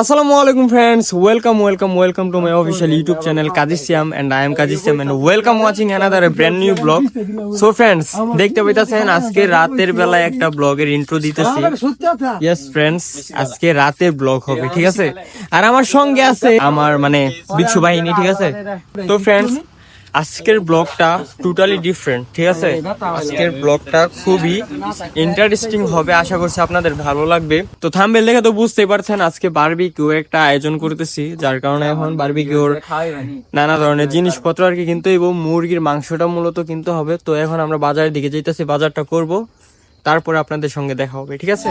আসসালামু আলাইকুম friends welcome welcome welcome to my official YouTube channel Kazir Siyam and I am Kazir Siyam and welcome watching another brand new vlog so friends দেখতে পাইতাছেন, আজকে রাতের বেলায় একটা ব্লগের ইন্ট্রো দিতেছি। ইয়েস ফ্রেন্ডস আজকে রাতের ব্লগ হবে, ঠিক আছে? আর আমার সঙ্গে আছে আমার মানে বিচ্ছু বাহিনী, ঠিক আছে? তো ফ্রেন্ডস আজকের ব্লগটা টোটালি ডিফারেন্ট ঠিক আছে? আজকের ব্লগটা খুবই ইন্টারেস্টিং হবে আশা করছি আপনাদের ভালো লাগবে। তো থাম্বেল দেখে তো বুঝতেই পারছেন আজকে বারবিকিউ একটা আয়োজন করতেছি যার কারণে এখন বারবিকিউর নানা ধরনের জিনিসপত্র আর কি কিন্তু এবং মুরগির মাংসটা মূলত কিনতে হবে। তো এখন আমরা বাজারের দিকে যাইতেছি বাজারটা করব তারপরে আপনাদের সঙ্গে দেখা হবে ঠিক আছে?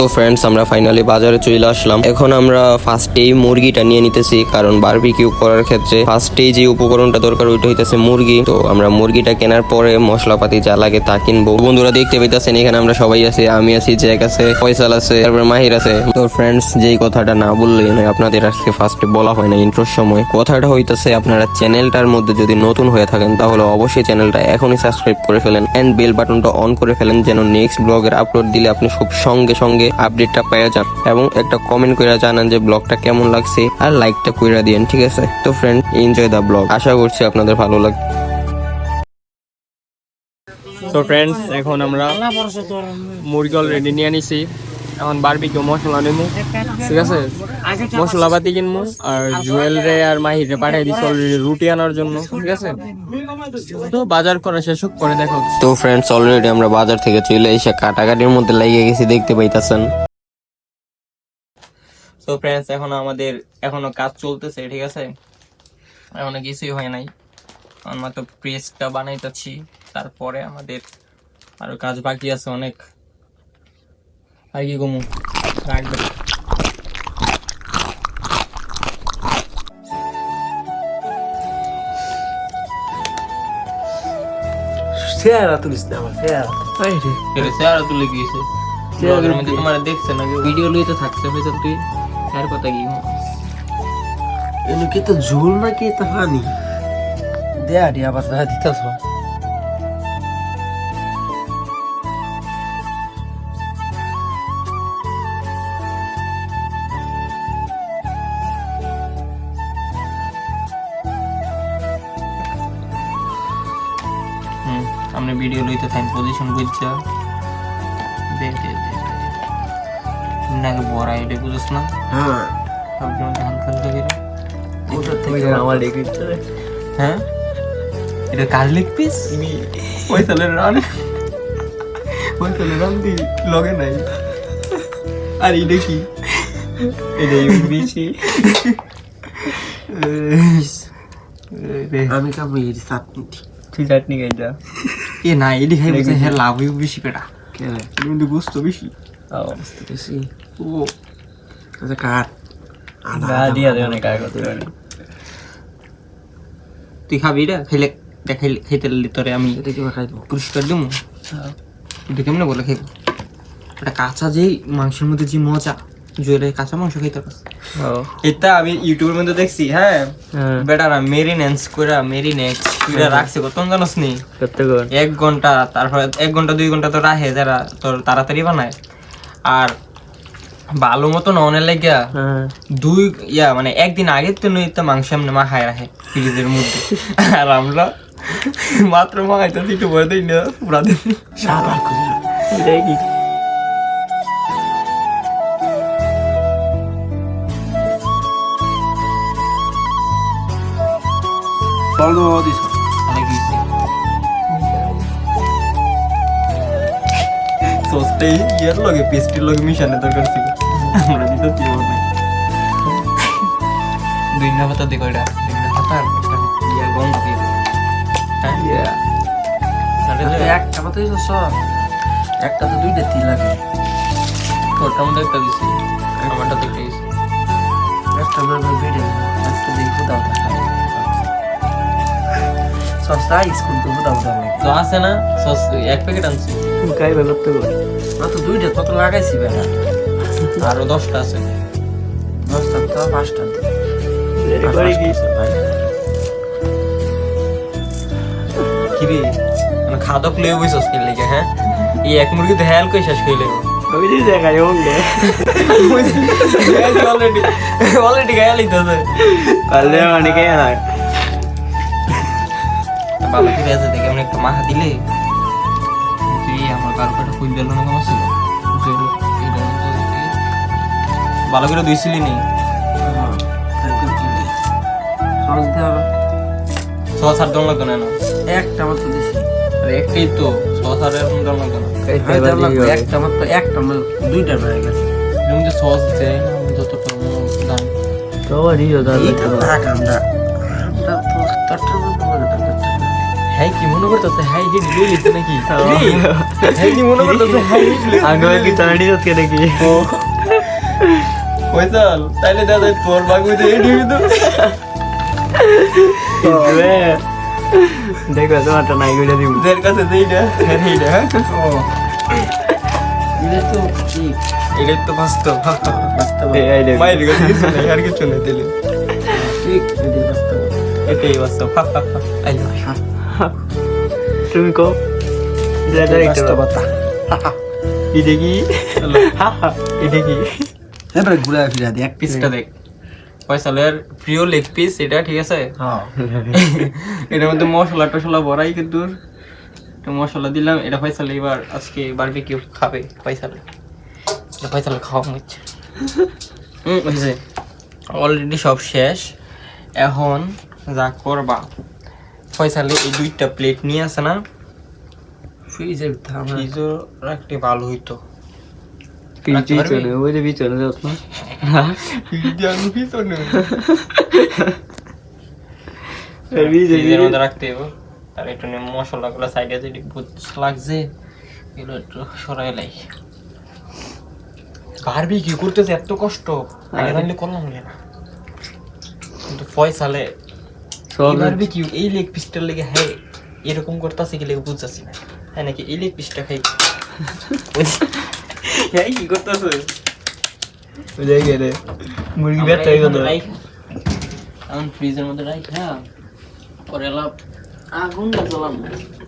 তো ফ্রেন্ডস আমরা ফাইনালি বাজারে চলে আসলাম। এখন আমরা ফার্স্টেই মুরগিটা নিয়ে নিতেছি, কারণ বারবিকিউ করার ক্ষেত্রে ফার্স্টেই যে উপকরণটা দরকার, ওইটা হইতেছে মুরগি। তো আমরা মুরগিটা কেনার পরে মশলাপাতি যা লাগে তা কিনবো। বন্ধুরা দেখতে পেতেছেন এখানে আমরা সবাই আছি, আমি আছি, জ্যাক আছে, ফয়সাল আছে, তারপরে মাহির আছে। তো ফ্রেন্ডস যেই কথাটা না বললেই নয়, আপনাদের আজকে ফার্স্টে বলা হয় না ইন্ট্রোর সময়। কথাটা হইতেছে, আপনারা চ্যানেলটার মধ্যে যদি নতুন হয়ে থাকেন, তাহলে অবশ্যই চ্যানেলটা এখনই সাবস্ক্রাইব করে ফেলেন। এন্ড বেল বাটনটা অন করে ফেলেন, যেন নেক্সট ব্লগের আপলোড দিলে আপনি খুব সঙ্গে সঙ্গে আপডেটটা পেয়ে যান এবং একটা কমেন্ট করে জানান যে ব্লগটা কেমন লাগছে আর লাইকটা করে দিয়েন, ঠিক আছে? তো ফ্রেন্ড এনজয় দ্য ব্লগ আশা করছি আপনাদের ভালো লাগবে। তো ফ্রেন্ডস এখন আমরা মুরগি অলরেডি নিয়ে নিছি। এখন বারবিকিউ মশলা নেব ঠিক আছে? মশলা মশলাপাতি কিনবো আর জুয়েল রে আর মাহির রে পাঠিয়ে দিচ্ছি অলরেডি রুটি আনার জন্য ঠিক আছে? তো বাজার করা শেষ হোক করে দেখো তো ফ্রেন্ডস অলরেডি আমরা বাজার থেকে চলে এসে কাটাকাটির মধ্যে লাগিয়ে গেছি দেখতে পাইতাছেন। তো ফ্রেন্ডস এখন আমাদের এখনও কাজ চলতেছে ঠিক আছে? এখনও কিছুই হয় নাই। আমার মাত্র প্রেসটা বানাইতেছি তারপরে আমাদের আরও কাজ বাকি আছে অনেক। আর কি কমু? রাখবে। চেহারা তুলিস না আমার চেহারা। তুলে গিয়েছে ব্লগের মধ্যে তোমার দেখছে না ভিডিও লইতে থাকছে ফেসল তুই আর কথা কি এনে কি তো ঝোল নাকি তো হানি দেয়া দি আবার দিতাছ। ভিডিও লইতে থাকি পজিশন বুঝছা? দে দে দে নাকি বড় আইডে বুঝছ না? হ্যাঁ। সবসময় ধান খেলতে গেলে ওটার থেকে আমার লেগে হ্যাঁ? এটা কার লেগ পিস ওই সালের রান ওই সালের রান দি লগে নাই। আর এটা কি? এটা ইউবিসি আমি কামে এর চাটনি। তুই চাটনি খাইটা এ না এডি খাই বলছে হ্যাঁ লাভ ইউ বেশি পেটা কেন কিন্তু বুঝতো বেশি। বেশি। ও। আচ্ছা কাট দিয়া দে অনেক আগে তুই খাবি রে খাইলে খাইলে খাইতে তোরে আমি এটা কি খাই দেবো পুরস্কার দেবো এটা কেমনে বলে খাইব? এটা কাঁচা যে মাংসের মধ্যে যে মজা। জোরে কাঁচা মাংস খাইতে এটা আমি ইউটিউবের মধ্যে দেখছি হ্যাঁ? বেটা না মেরিনেন্স করে মেরিনেট করে রাখছে কত জানোস নি? এক ঘণ্টা তারপরে এক ঘণ্টা দুই ঘণ্টা তো রাখে যারা তোর তাড়াতাড়ি বানায়। আর ভালো মতো ননের লাগিয়া দুই ইয়া মানে একদিন আগে তো নইতে মাংস এমনি মাখায় রাখে ফ্রিজের মধ্যে। আর আমরা মাত্র মাখাইতেছি একটু বলে দিই না পুরা দিন। দেখি। বলো দিছ। অনেক ইজি সসটাই ইয়ার লগে পেস্ট্রির লগে মিশানো দরকার ছিল। আমরা দিতে দিব না। দুই না পাতা দেখো এটা দুই না পাতা আর একটা ইয়ার গন্ধ দিয়ে হ্যাঁ? আরে যে একটা দিছ সব। একটা তো দুইটা তিন লাগে। তোরটার মধ্যে একটা দিছি। আমারটা তো একটা দিছি একটা ভিডিও একটা দেখো দাও। সস্তা স্কুল তো দাও দাও তো আছে না? সস এক প্যাকেট আনছি। কাই বেলা তো মাত্র দুইটা কত লাগাইছি বেটা আরও দশটা আছে। দশটা তো পাঁচটা। কি? রে? মানে খাদক লয়ে বইছস কি লাগে হ্যাঁ? এই এক মুরগি তো হেল কই শেষ কইলে ওই যে দেখাই ওকে অলরেডি অলরেডি গায়ে লিখতেছে পারলে অনেকে না বাবা কি আছে দেখে এমন একটা মাথা দিলে। তুই আমার কারোটা খুঁজ দিল না কেমন ছিল ভালো করে ধুইছিলি নি? দেওয়া ছ সাত জন লাগতো না একটা মাত্র দিছি। আরে একটাই তো ছ সাতের জন লাগতো না। হ্যাঁ, একটা মাত্র একটা না দুইটা হয়ে গেছে। তুমি যে সস দেয় না আমি যত আমরা। আমরা তো হ্যাঁ কি মনে করতেছে? হ্যাঁ নাকি? হ্যাঁ। কি? মনে করতেছে? হ্যাঁ আগে কি তাড়ি যাচ্ছে নাকি? তাইলে দাদা তোর বাগু তো। দেখো তোমারটা নাই করে দিব। দের কাছে দেইটা হ্যাঁ এইটা ও। এটা তো ঠিক এটাই তো বাস্তব। বাস্তব। মায়ের কাছে কিছু নেই আর কিছু নেই দিলে ঠিক এটা বাস্তব। এটাই বাস্তব। আই তুমি কো যেটা বাস্তবতা। এটা কি? এটা কি? এবারে ঘুরে ফিরে পিসটা দেখ। ফয়সালের প্রিয় লেগ পিস এটা ঠিক আছে? হ্যাঁ। এটার মধ্যে মশলা টশলা ভরাই কিন্তু। মশলা দিলাম এটা ফয়সাল এবার আজকে বারবিকিউ খাবে ফয়সালে। এটা ফয়সাল খাওয়া হচ্ছে হুম হয়েছে। অলরেডি সব শেষ। এখন যা করবা। ফয়সালে এই দুইটা প্লেট নিয়ে আসে না ফ্রিজে থামা ফ্রিজও রাখতে ভালো হইতো। রাখতে পারবি? ওই যে পিছনে যাস না? ফ্রিজের মধ্যে রাখতে হবে আর একটু নে মশলাগুলো সাইডে যদি বুঝ লাগছে এগুলো একটু সরাই লাই। বারবি কি করতেছে এত কষ্ট। আগে করলাম না। কিন্তু ফয়সালে বারবি কি এই লেগ পিসটার লেগে হ্যাঁ এরকম করতেছে কি লেগে বুঝতেছি না। হ্যাঁ নাকি এই লেগ পিসটা খাই। হ্যাঁ কি করতেছে? মুরগি ব্যথা হয়ে গেল। এখন ফ্রিজের মধ্যে রাখ হ্যাঁ। পরে আগুনটা জ্বলাম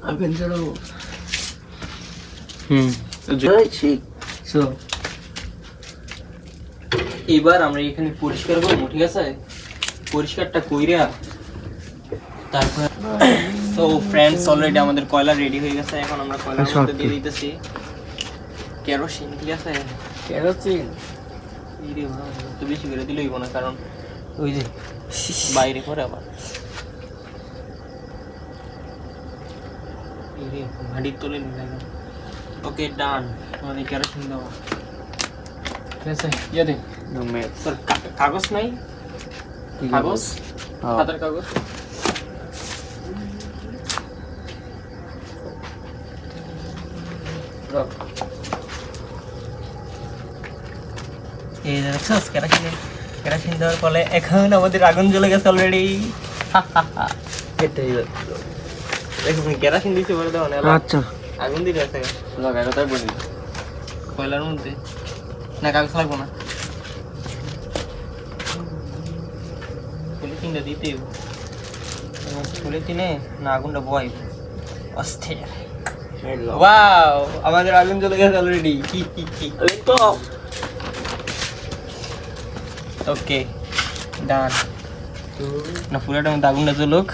আগুন জ্বালাবো। হুম ঠিক। সো এবার আমরা এখানে পরিষ্কার করব ঠিক আছে? পরিষ্কারটা কইরা তারপর সো ফ্রেন্ডস অলরেডি আমাদের কয়লা রেডি হয়ে গেছে এখন আমরা কয়লার মধ্যে দিয়ে দিতেছি। কেরোসিন ঠিক আছে? কেরোসিন? তো বেশি করে দিলেই না কারণ ওই যে বাইরে করে আবার। ভাড়ি তোলে নিয়ে ওকে ডান। আমাদের কেরোসিন দেওয়া ঠিক আছে ইয়ে দে। তোর কাগজ নাই? কাগজ? খাতার কাগজ? এই যে দেখছস কেরোসিন কেরোসিন দেওয়ার ফলে এখন আমাদের আগুন জ্বলে গেছে অলরেডি এটাই দেখুন কেরোসিন দিতে পারে আচ্ছা। আগুন দিয়ে গেছে লাগাই তাই বলি কয়লার মধ্যে? না কাগজ লাগবো না। পলিথিনটা দিতে পলিথিনে না আগুনটা বয় অস্থির। ওয়াও আমাদের আগুন চলে গেছে অলরেডি ওকে ডান না পুরাটার মধ্যে আগুনটা চলুক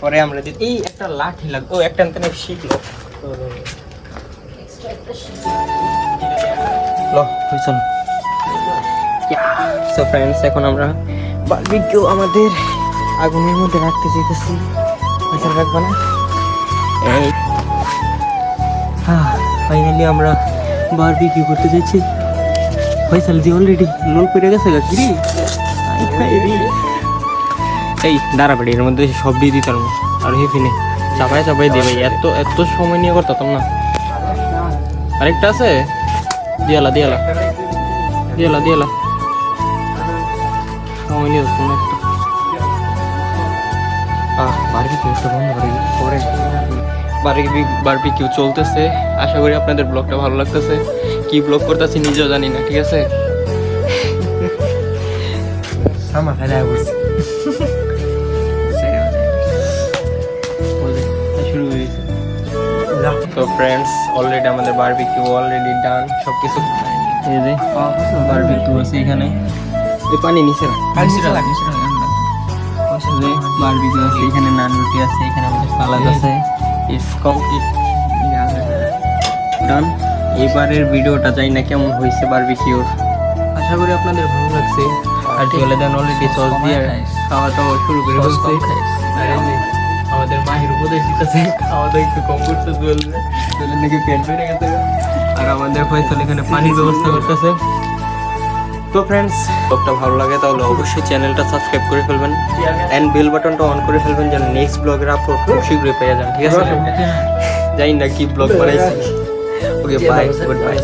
পরে আমরা দিই এই একটা লাঠি লাগবে ও একটা আনতে শিখলো। চল। সো ফ্রেন্ডস এখন আমরা বারবিকিউ আমাদের আগুনের মধ্যে রাখতে চাইতেছি। আচ্ছা রাখব না। এই ফাইনালি আমরা বারবিকিউ করতে যাচ্ছি। ফয়সাল দি অলরেডি লোল করে গেছে গা কিরি রে। এই, দাঁড়া বেড়ি এর মধ্যে সব দিয়ে দিতাম আর হেফি নেই চাপাই দিয়ে ভাই, এত এত সময় নিয়ে করতাম না। আরেকটা আছে? দিয়ালা দিয়ালা দিয়ালা দিয়ালা সময় নিয়ে যাচ্ছে না একটু। আহ বারবিকিউ একটা বন্ধ করে পরে। বারবিকিউ বারবিকিউ চলতেছে। আশা করি আপনাদের ব্লগটা ভালো লাগতেছে। কি ব্লগ করতেছি নিজেও জানি না ঠিক আছে? তো ফ্রেন্ডস অলরেডি আমাদের বারবিকিউ অলরেডি ডান সব কিছু এই যে বারবিকিউ আছে এখানে। এই পানি নিচে রাখ। যে বারবিকিউ আছে এখানে নান রুটি আছে এখানে আমাদের সালাদ আছে। ইটস কমপ্লিট ডান এবারের ভিডিওটা জানি না কেমন হয়েছে বারবিকিউর আশা করি আপনাদের ভালো লাগছে। আর চলে দেন অলরেডি সস দিয়ে খাওয়া দাওয়া শুরু করে আর আমাদের মাহির উপদেশ দিতেছে খাওয়া দাওয়া একটু কম করতে চলবে চলে নাকি পেট বেড়ে গেছে আর আমাদের ফয়সাল এখানে পানির ব্যবস্থা করতেছে। তো ফ্রেন্ডস ব্লগটা ভালো লাগে তাহলে অবশ্যই চ্যানেলটা সাবস্ক্রাইব করে ফেলবেন অ্যান্ড বেল বাটনটা অন করে ফেলবেন যেন নেক্সট ব্লগের আপলোড খুব শীঘ্রই পেয়ে যান ঠিক আছে? জানি না কি ব্লগ বানাইছি ওকে বাই গুড বাই